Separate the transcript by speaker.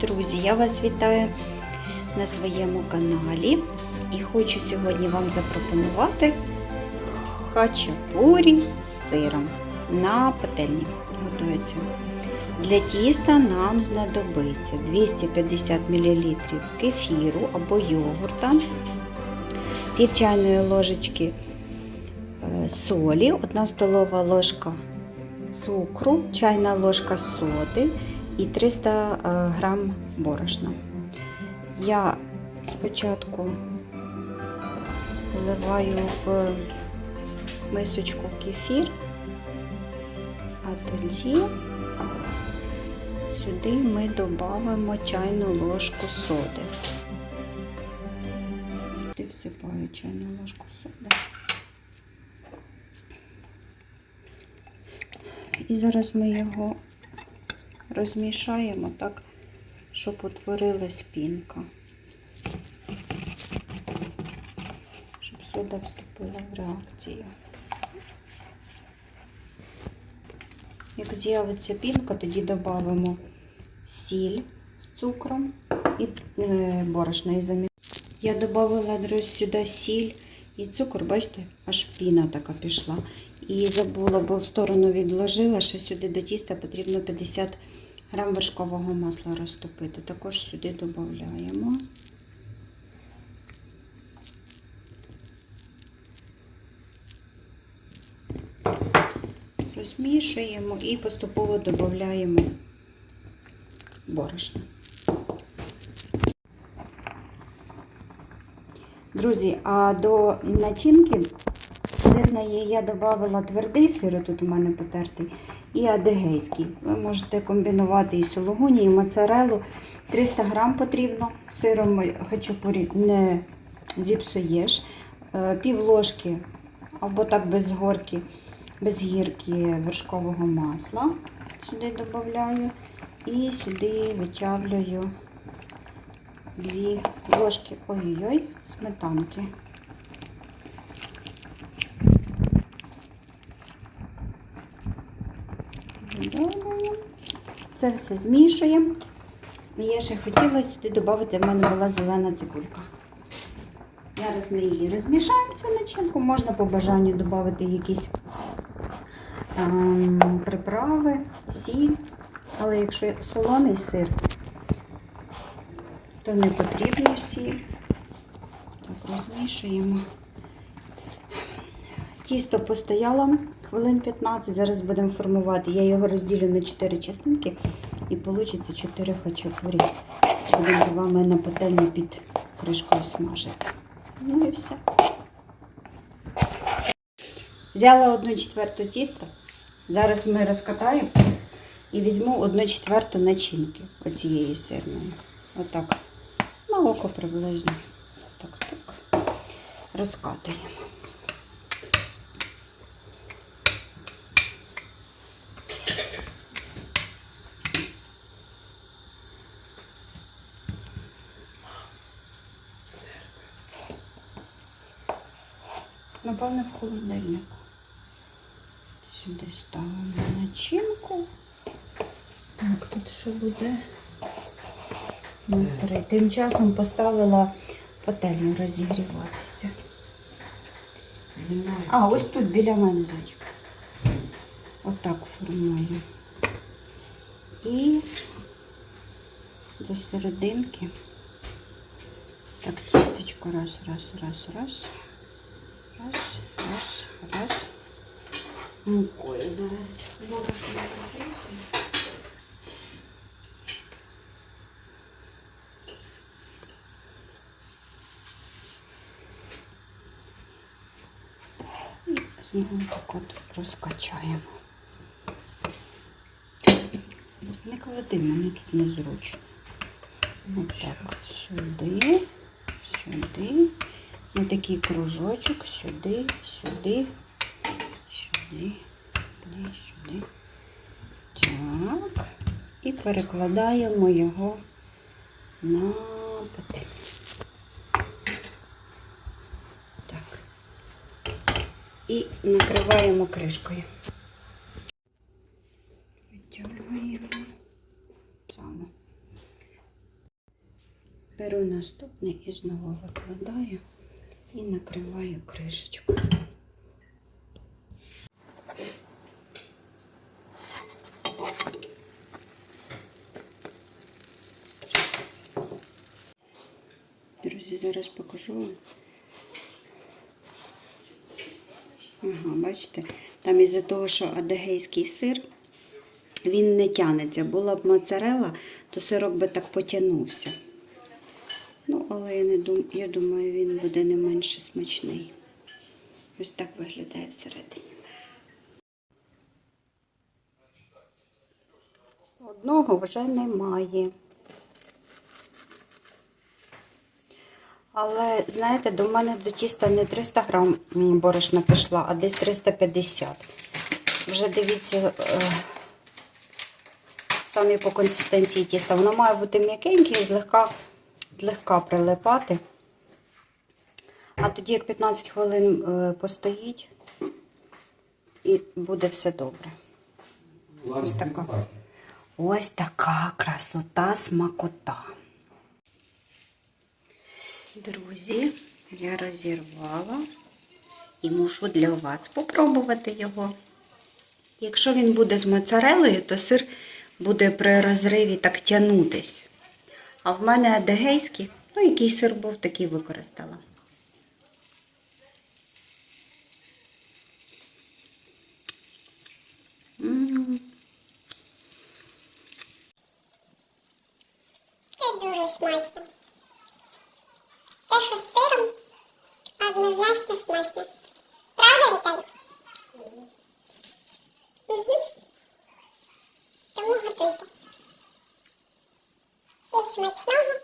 Speaker 1: друзі! Я вас вітаю на своєму каналі і хочу сьогодні вам запропонувати хачапурі з сиром на пательні. Готується. Для тіста нам знадобиться 250 мл кефіру або йогурта, пів чайної ложечки е, солі, 1 столова ложка цукру, чайна ложка соди і 300 е, грам борошна. Я спочатку вливаю в мисочку кефір, а тоді сюди ми додамо чайну ложку соди. Сюди всипаю чайну ложку соди. І зараз ми його розмішаємо так, щоб утворилась пінка. Щоб сода вступила в реакцію. Як з'явиться пінка, тоді додамо сіль з цукром і е, борошно і замість. Я додала сюди сіль і цукор, бачите, аж піна така пішла. І забула, бо в сторону відложила, ще сюди до тіста потрібно 50 грам вершкового масла розтопити. Також сюди додаємо. Розмішуємо і поступово додаємо борошно. Друзі, а до начинки сирної я додавала твердий сир, тут у мене потертий, і адегейський. Ви можете комбінувати і сологуні, і моцарелу. 300 грам потрібно. Сиром хачапурі не зіпсуєш. Е, Пів ложки або так без горки, без гірки вершкового масла. Сюди додаю. І сюди вичавлюю дві ложки ой-ой-ой, сметанки. Це все змішуємо. Я ще хотіла сюди додати, в мене була зелена цибулька. Зараз ми її розмішаємо цю начинку. Можна по бажанню додати якісь ем, приправи, сіль. Але якщо солоний сир, то не потрібно сіль. Так, розмішуємо. Тісто постояло хвилин 15, зараз будемо формувати. Я його розділю на 4 частинки і вийде 4 хачапурі. Будемо з вами на пательні під кришкою смажити. Ну і все. Взяла 1 четверту тіста. Зараз ми розкатаємо і візьму 1 четверту начинки оцієї сирної. Отак. На око приблизно. Так, так. Розкатуємо. Напевно, в холодильник. Сюди ставимо начинку. Так, тут що буде? Внутри. Тим часом поставила пательню розігріватися. А, ось тут біля мене зайчик. Отак формую. І до серединки. Так, тістечко раз, раз, раз, раз. Раз, раз, раз. Мукою зараз. Борошно нагрівся. І знову так от розкачаємо. Не клади, мені тут незручно. Отак, сюди, сюди. На такий кружочок, сюди, сюди, сюди, сюди, сюди. Так. І перекладаємо його на пательню. Так. І накриваємо кришкою. Витягуємо саме. Беру наступний і знову викладаю і накриваю кришечкою. Друзі, зараз покажу вам. Ага, бачите, там із-за того, що адегейський сир, він не тянеться. Була б моцарела, то сирок би так потягнувся. Ну, але я, не дум... я думаю, він буде не менше смачний. Ось так виглядає всередині. Одного вже немає. Але, знаєте, до мене до тіста не 300 грам борошна пішла, а десь 350. Вже дивіться, е, самі по консистенції тіста. Воно має бути м'якеньке і злегка, злегка прилипати. А тоді, як 15 хвилин е, постоїть, і буде все добре. Ось така. Ось така красота, смакота. Друзі, я розірвала і можу для вас попробувати його. Якщо він буде з моцарелою, то сир буде при розриві так тянутись. А в мене адегейський, ну який сир був, такий використала.
Speaker 2: Це дуже смачно. Те, що з сиром, однозначно смачно. Правда, Віталій? Угу. Тому готуйте. much longer.